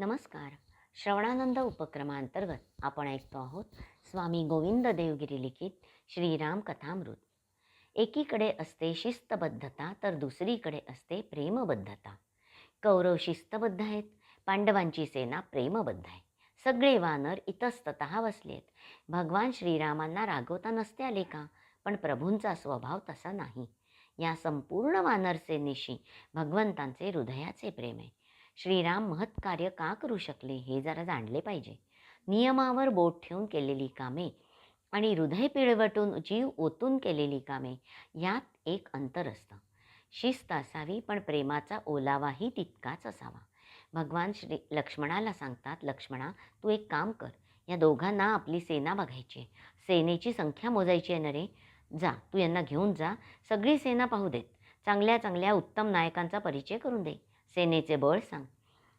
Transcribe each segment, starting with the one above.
नमस्कार. श्रवणानंद उपक्रमांतर्गत आपण ऐकतो आहोत स्वामी गोविंद देवगिरी लिखित श्रीराम कथामृत. एकीकडे असते शिस्तबद्धता तर दुसरीकडे असते प्रेमबद्धता. कौरव शिस्तबद्ध आहेत पांडवांची सेना प्रेमबद्ध आहे. सगळे वानर इतस्तत बसले आहेत भगवान श्रीरामांना रागवता नसते आले का? पण प्रभूंचा स्वभाव तसा नाही. या संपूर्ण वानर सेनेशी भगवंतांचे हृदयाचे प्रेम आहे. श्रीराम महत्कार्य का करू शकले हे जरा जाणले पाहिजे. नियमावर बोट ठेवून केलेली कामे आणि हृदय पिळवटून जीव ओतून केलेली कामे यात एक अंतर असतं. शिस्त असावी पण प्रेमाचा ओलावाही तितकाच असावा. भगवान श्री लक्ष्मणाला सांगतात लक्ष्मणा तू एक काम कर. या दोघांना आपली सेना बघायची आहे. सेनेची संख्या मोजायची आहे ना रे? जा तू यांना घेऊन जा. सगळी सेना पाहू देत. चांगल्या चांगल्या उत्तम नायकांचा परिचय करून दे. सेनेचे बळ सांग.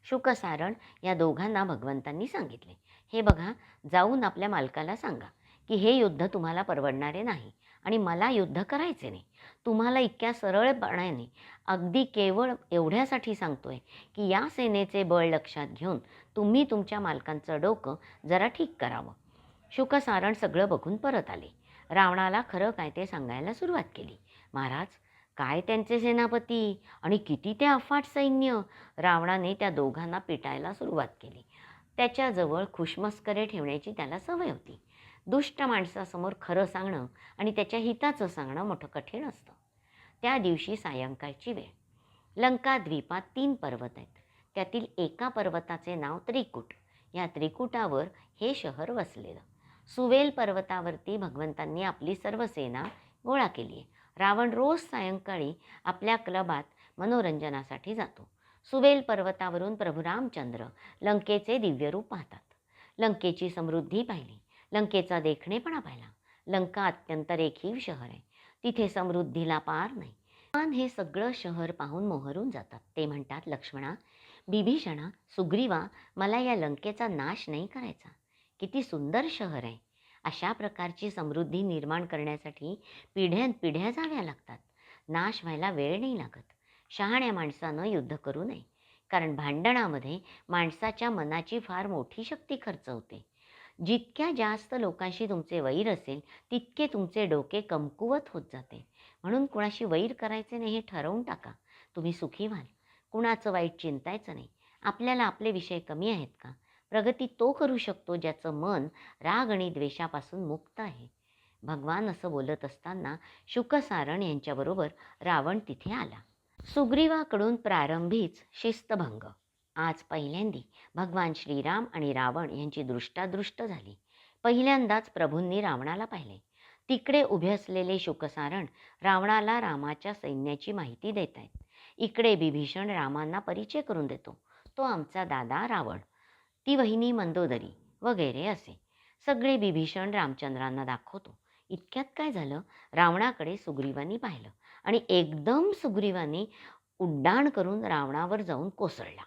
शुकसारण या दोघांना भगवंतांनी सांगितले. हे बघा जाऊन आपल्या मालकाला सांगा की हे युद्ध तुम्हाला परवडणारे नाही आणि मला युद्ध करायचे नाही. तुम्हाला इतक्या सरळपणाने अगदी केवळ एवढ्यासाठी सांगतोय की या सेनेचे बळ लक्षात घेऊन तुम्ही तुमच्या मालकांचं डोकं जरा ठीक करावं. शुकसारण सगळं बघून परत आले. रावणाला खरं काय ते सांगायला सुरुवात केली. महाराज काय त्यांचे सेनापती? आणि किती ते अफाट सैन्य? रावणाने त्या दोघांना पिटायला सुरुवात केली. त्याच्याजवळ खुशमस्करे ठेवण्याची त्याला सवय होती. दुष्ट माणसासमोर खरं सांगणं आणि त्याच्या हिताचं सांगणं मोठं कठीण असतं. त्या दिवशी सायंकाळची वेळ. लंका द्वीपात तीन पर्वत आहेत. त्यातील एका पर्वताचे नाव त्रिकूट. या त्रिकुटावर हे शहर वसलेलं. सुवेल पर्वतावरती भगवंतांनी आपली सर्व सेना गोळा केली आहे. रावण रोज सायंकाळी आपल्या क्लबात मनोरंजनासाठी जातो. सुवेल पर्वतावरून प्रभू रामचंद्र लंकेचे दिव्यरूप पाहतात. लंकेची समृद्धी पाहिली. लंकेचा देखणेपणा पाहिला. लंका अत्यंत रेखीव शहर आहे. तिथे समृद्धीला पार नाही. भगवान हे सगळं शहर पाहून मोहरून जातात. ते म्हणतात लक्ष्मणा बिभीषणा सुग्रीवा मला या लंकेचा नाश नाही करायचा. किती सुंदर शहर आहे. अशा प्रकारची समृद्धी निर्माण करण्यासाठी पिढ्यान पिढ्या जाव्या लागतात. नाश व्हायला वेळ नाही लागत. शहाण्या माणसानं युद्ध करू नये. कारण भांडणामध्ये माणसाच्या मनाची फार मोठी शक्ती खर्च होते. जितक्या जास्त लोकांशी तुमचे वैर असेल तितके तुमचे डोके कमकुवत होत जाते. म्हणून कुणाशी वैर करायचे नाही हे ठरवून टाका. तुम्ही सुखी व्हाल. कुणाचं वाईट चिंतायचं नाही. आपल्याला आपले विषय कमी आहेत का? प्रगती तो करू शकतो ज्याचं मन राग आणि द्वेषापासून मुक्त आहे. भगवान असं बोलत असताना शुकसारण यांच्याबरोबर रावण तिथे आला. सुग्रीवाकडून प्रारंभीच शिस्तभंग. आज पहिल्यांदी भगवान श्रीराम आणि रावण यांची दृष्टादृष्ट झाली. पहिल्यांदाच प्रभूंनी रावणाला पाहिले. तिकडे उभे असलेले शुकसारण रावणाला रामाच्या सैन्याची माहिती देत आहेत इकडे बिभीषण रामांना परिचय करून देतो. तो आमचा दादा रावण. ती वहिनी मंदोदरी वगैरे असे. सगळे बिभीषण रामचंद्रांना दाखवतो. इतक्यात काय झालं? रावणाकडे सुग्रीवानी पाहिलं आणि एकदम सुग्रीवानी उड्डाण करून रावणावर जाऊन कोसळला.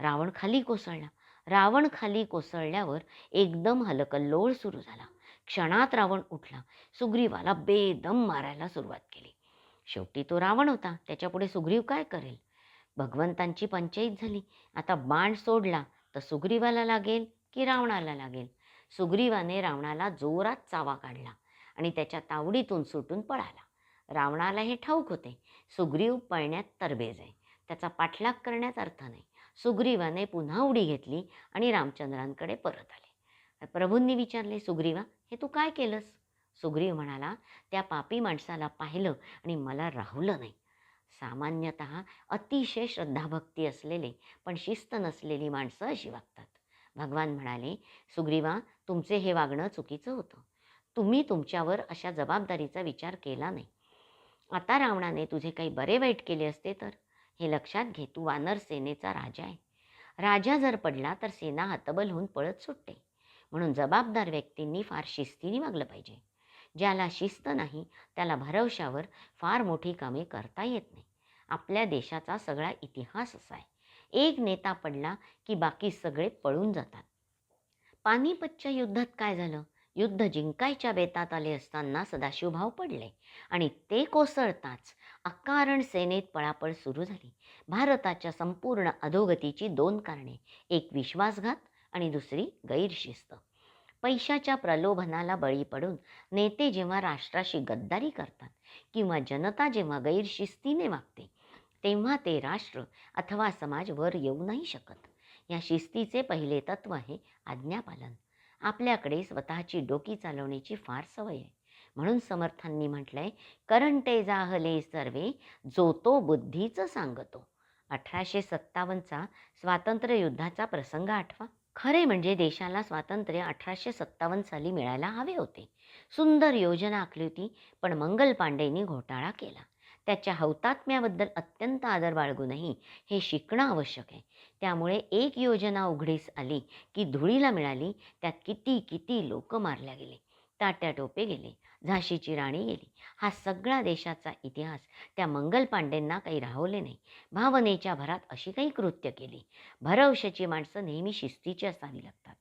रावण खाली कोसळला. रावण खाली कोसळल्यावर एकदम हलकल्लोळ सुरू झाला. क्षणात रावण उठला. सुग्रीवाला बेदम मारायला सुरुवात केली. शेवटी तो रावण होता. त्याच्यापुढे सुग्रीव काय करेल? भगवंतांची पंचायत झाली. आता बाण सोडला. तर सुग्रीवाला लागेल की रावणाला लागेल? सुग्रीवाने रावणाला जोरात चावा काढला आणि त्याच्या तावडीतून सुटून पळाला. रावणाला हे ठाऊक होते सुग्रीव पळण्यात तरबेज आहे. त्याचा पाठलाग करण्यात अर्थ नाही. सुग्रीवाने पुन्हा उडी घेतली आणि रामचंद्रांकडे परत आले. प्रभूंनी विचारले सुग्रीवा हे तू काय केलंस? सुग्रीव म्हणाला त्या पापी माणसाला पाहिलं आणि मला राहुलं नाही. सामान्यतः अतिशय श्रद्धाभक्ती असलेले पण शिस्त नसलेली माणसं अशी वागतात. भगवान म्हणाले सुग्रीवा तुमचे हे वागणं चुकीचं होतं. तुम्ही तुमच्यावर अशा जबाबदारीचा विचार केला नाही. आता रावणाने तुझे काही बरे वाईट केले असते तर? हे लक्षात घे तू वानर सेनेचा राजा आहे. राजा जर पडला तर सेना हतबल होऊन पळत सुटते. म्हणून जबाबदार व्यक्तींनी फार शिस्तीने वागलं पाहिजे. ज्याला शिस्त नाही त्याला भरवशावर फार मोठी कामे करता येत नाही. आपल्या देशाचा सगळा इतिहास असा आहे. एक नेता पडला की बाकी सगळे पळून जातात. पानिपतच्या युद्धात काय झालं? युद्ध जिंकायच्या बेतात आले असताना सदाशिवभाव पडले आणि ते कोसळताच अकारण सेनेत पळापळ सुरू झाली. भारताच्या संपूर्ण अधोगतीची दोन कारणे एक विश्वासघात आणि दुसरी गैरशिस्त. पैशाच्या प्रलोभनाला बळी पडून नेते जेव्हा राष्ट्राशी गद्दारी करतात किंवा जनता जेव्हा गैरशिस्तीने वागते तेव्हा ते राष्ट्र अथवा समाज वर येऊ नाही शकत. या शिस्तीचे पहिले तत्व आहे आज्ञापालन. आपल्याकडे स्वतःची डोकी चालवण्याची फार सवय आहे. म्हणून समर्थांनी म्हटलंय करंटे जाहले सर्वे जो तो बुद्धीचं सांगतो. अठराशे सत्तावन्नचा स्वातंत्र्ययुद्धाचा प्रसंग आठवा. खरे म्हणजे देशाला स्वातंत्र्य अठराशे सत्तावन्न साली मिळायला हवे होते. सुंदर योजना आखली होती पण मंगल पांडेंनी घोटाळा केला. त्याच्या हौतात्म्याबद्दल अत्यंत आदर बाळगूनही हे शिकणं आवश्यक आहे. त्यामुळे एक योजना उघडीस आली की धुळीला मिळाली त्यात किती किती लोक मारल्या गेले. ताट्या टोपे गेले झाशीची राणी गेली. हा सगळा देशाचा इतिहास त्या मंगल पांडेंना काही राहवले नाही. भावनेच्या भरात अशी काही कृत्य केली. भरवशाची माणसं नेहमी शिस्तीची असावी लागतात.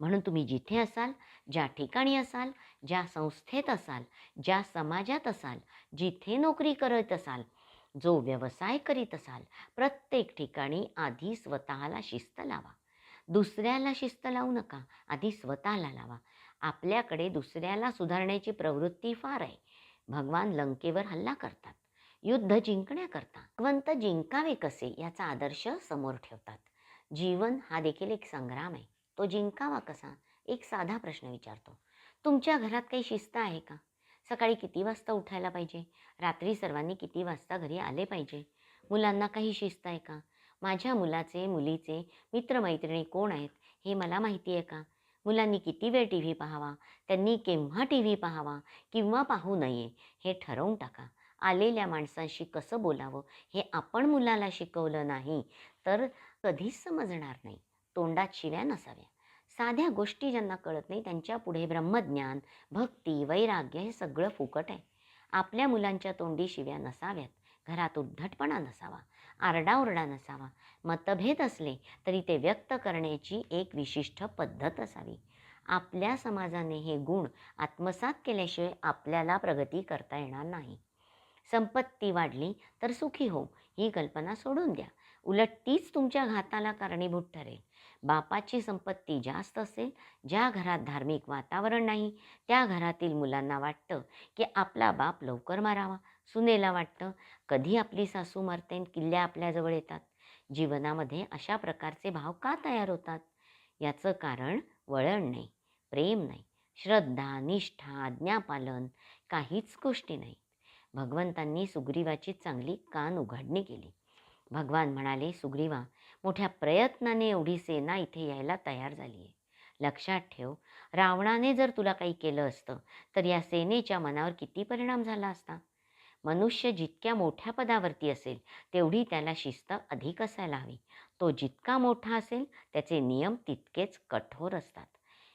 म्हणून तुम्ही जिथे असाल ज्या ठिकाणी असाल ज्या संस्थेत असाल ज्या समाजात असाल जिथे नोकरी करत असाल जो व्यवसाय करीत असाल प्रत्येक ठिकाणी आधी स्वतःला शिस्त लावा. दुसऱ्याला शिस्त लावू नका आधी स्वतःला लावा. आपल्याकडे दुसऱ्याला सुधारण्याची प्रवृत्ती फार आहे. भगवान लंकेवर हल्ला करतात. युद्ध जिंकण्याकरता भगवंत जिंकावे कसे याचा आदर्श समोर ठेवतात. जीवन हा देखील एक संग्राम आहे. तो जिंकावा कसा? एक साधा प्रश्न विचारतो. तुमच्या घरात काही शिस्त आहे का? सकाळी किती वाजता उठायला पाहिजे? रात्री सर्वांनी किती वाजता घरी आले पाहिजे? मुलांना काही शिस्त आहे का? माझ्या मुलाचे मुलीचे मित्रमैत्रिणी कोण आहेत हे मला माहिती आहे का? मुलांनी किती वेळ टी व्ही पाहावा? त्यांनी केव्हा टी व्ही पाहावा? किंवा पाहू नये? हे ठरवून टाका. आलेल्या माणसांशी कसं बोलावं? हे आपण मुलाला शिकवलं नाही तर कधीच समजणार नाही. तोंडात शिव्या नसाव्या. साध्या गोष्टी ज्यांना कळत नाही त्यांच्या पुढे ब्रह्मज्ञान भक्ती वैराग्य हे सगळं फुकट आहे. आपल्या मुलांच्या तोंडी शिव्या नसाव्यात. घरात उद्धटपणा नसावा. आरडाओरडा नसावा. मतभेद असले तरी ते व्यक्त करण्याची एक विशिष्ट पद्धत असावी. आपल्या समाजाने हे गुण आत्मसात केल्याशिवाय आपल्याला प्रगती करता येणार नाही. संपत्ती वाढली तर सुखी हो ही कल्पना सोडून द्या. उलट तीच तुमच्या घाताला कारणीभूत ठरेल. बापाची संपत्ती जास्त असेल ज्या घरात धार्मिक वातावरण नाही त्या घरातील मुलांना वाटतं की आपला बाप लवकर मारावा. सुनेला वाटतं कधी आपली सासू मरते किल्ल्या आपल्याजवळ येतात? जीवनामध्ये अशा प्रकारचे भाव का तयार होतात? याचं कारण वळण नाही प्रेम नाही श्रद्धा निष्ठा आज्ञापालन काहीच गोष्टी नाही भगवंतांनी सुग्रीवाची चांगली कान उघडणी केली. भगवान म्हणाले सुग्रीवा मोठ्या प्रयत्नाने एवढी सेना इथे यायला तयार झाली आहे लक्षात ठेव रावणाने जर तुला काही केलं असतं तर या सेनेच्या मनावर किती परिणाम झाला असता? मनुष्य जितक्या मोठ्या पदावरती असेल तेवढी त्याला शिस्त अधिक असायला हवी. तो जितका मोठा असेल त्याचे नियम तितकेच कठोर असतात.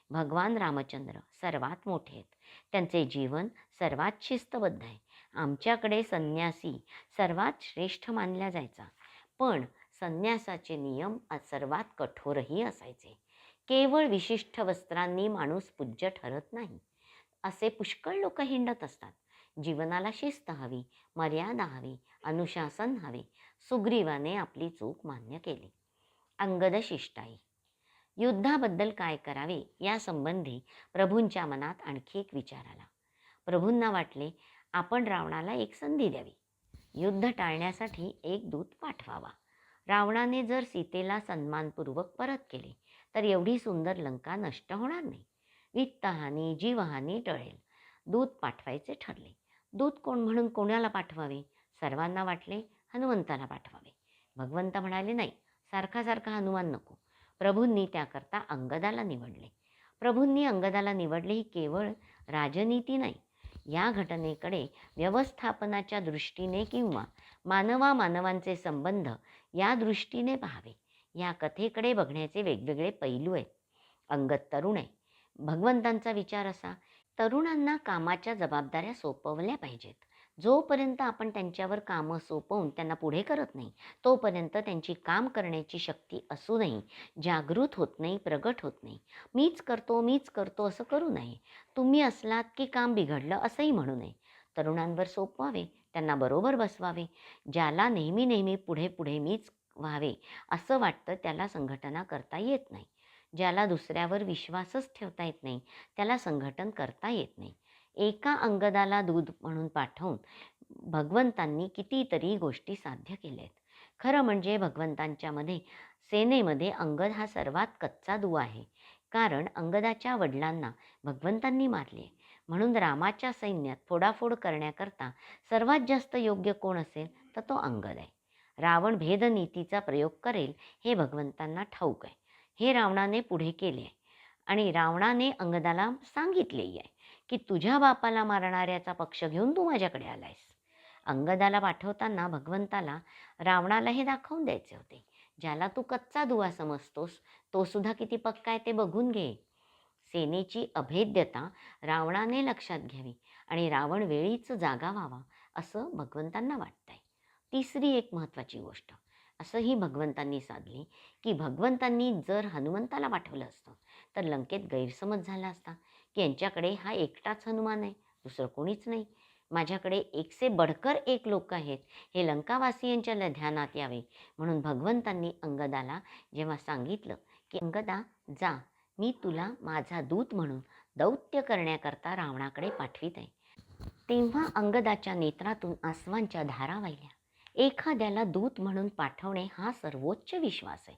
भगवान रामचंद्र सर्वात मोठे आहेत. त्यांचे जीवन सर्वात शिस्तबद्ध आहे. आमच्याकडे संन्यासी सर्वात श्रेष्ठ मानला जायचा. पण संन्यासाचे नियम सर्वात कठोरही असायचे. केवळ विशिष्ट वस्त्रांनी माणूस पूज्य ठरत नाही. असे पुष्कळ लोक हिंडत असतात. जीवनाला शिस्त हवी मर्यादा हवी अनुशासन हवे. सुग्रीवाने आपली चूक मान्य केली. अंगद शिष्टाई. युद्धाबद्दल काय करावे यासंबंधी प्रभूंच्या मनात आणखी एक विचार आला. प्रभूंना वाटले आपण रावणाला एक संधी द्यावी. युद्ध टाळण्यासाठी एक दूत पाठवावा. रावणाने जर सीतेला सन्मानपूर्वक परत केले तर एवढी सुंदर लंका नष्ट होणार नाही. वित्तहानी जीवहानी टळेल. दूत पाठवायचे ठरले. दूत कोण म्हणून कोणाला पाठवावे? सर्वांना वाटले हनुमंताला पाठवावे. भगवंत म्हणाले नाही सारखा सारखा हनुमान नको. प्रभूंनी त्याकरता अंगदाला निवडले. प्रभूंनी अंगदाला निवडले ही केवळ राजनीती नाही. या घटनेकडे व्यवस्थापनाच्या दृष्टीने किंवा मानवा मानवांचे संबंध या दृष्टीने पाहावे. या कथेकडे बघण्याचे वेगवेगळे पैलू आहेत. अंगद तरुण आहे. भगवंतांचा विचार असा तरुणांना कामाच्या जबाबदाऱ्या सोपवल्या पाहिजेत. जोपर्यंत आपण त्यांच्यावर कामं सोपवून त्यांना पुढे करत नाही तोपर्यंत त्यांची काम करण्याची शक्ती असूनही जागृत होत नाही प्रगट होत नाही. मीच करतो मीच करतो असं करू नये. तुम्ही असलात की काम बिघडलं असंही म्हणू नये. तरुणांवर सोपवावे त्यांना बरोबर बसवावे. ज्याला नेहमी नेहमी पुढे पुढे मीच व्हावे असं वाटतं त्याला संघटना करता येत नाही. ज्याला दुसऱ्यावर विश्वासच ठेवता येत नाही त्याला संघटन करता येत नाही. एका अंगदाला दूध म्हणून पाठवून भगवंतांनी कितीतरी गोष्टी साध्य केल्या आहेत खरं म्हणजे भगवंतांच्यामध्ये सेनेमध्ये अंगद हा सर्वात कच्चा दुवा आहे. कारण अंगदाच्या वडिलांना भगवंतांनी मारले. म्हणून रामाच्या सैन्यात फोडाफोड करण्याकरता सर्वात जास्त योग्य कोण असेल तर तो अंगद आहे. रावण भेदनीतीचा प्रयोग करेल हे भगवंतांना ठाऊक आहे. हे रावणाने पुढे केले. आहे आणि रावणाने अंगदाला सांगितलेही आहे की तुझ्या बापाला मारणाऱ्याचा पक्ष घेऊन तू माझ्याकडे आलायस. अंगदाला पाठवताना भगवंताला रावणाला हे दाखवून द्यायचे होते. ज्याला तू कच्चा दुवा समजतोस तो सुद्धा किती पक्का आहे ते बघून घे. सेनेची अभेद्यता रावणाने लक्षात घ्यावी आणि रावण वेळीच जागा व्हावा असं भगवंतांना वाटतंय. तिसरी एक महत्त्वाची गोष्ट असंही भगवंतांनी साधली की भगवंतांनी जर हनुमंताला पाठवलं असतं तर लंकेत गैरसमज झाला असता की यांच्याकडे हा एकटाच हनुमान आहे दुसरं कोणीच नाही. माझ्याकडे एकसे बडकर एक लोक आहेत हे लंकावासियांच्या ल- ध्यानात यावे. म्हणून भगवंतांनी अंगदाला जेव्हा सांगितलं की अंगदा जा मी तुला माझा दूत म्हणून दौत्य करण्याकरता रावणाकडे पाठवित आहे. तेव्हा अंगदाच्या नेत्रातून आसवांच्या धारा वाहिल्या. एखाद्याला दूत म्हणून पाठवणे हा सर्वोच्च विश्वास आहे.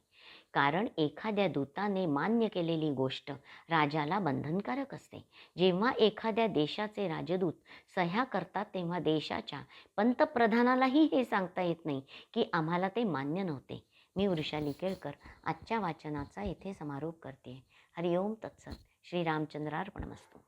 कारण एखाद्या दूताने मान्य केलेली गोष्ट राजाला बंधनकारक असते. जेव्हा एखाद्या देशाचे राजदूत सह्या करतात तेव्हा देशाच्या पंतप्रधानालाही हे सांगता येत नाही की आम्हाला ते मान्य नव्हते. मी वृषाली केळकर आजच्या वाचनाचा येथे समारोप करते हरिओम तत्सत. श्रीरामचंद्रार्पणमस्तू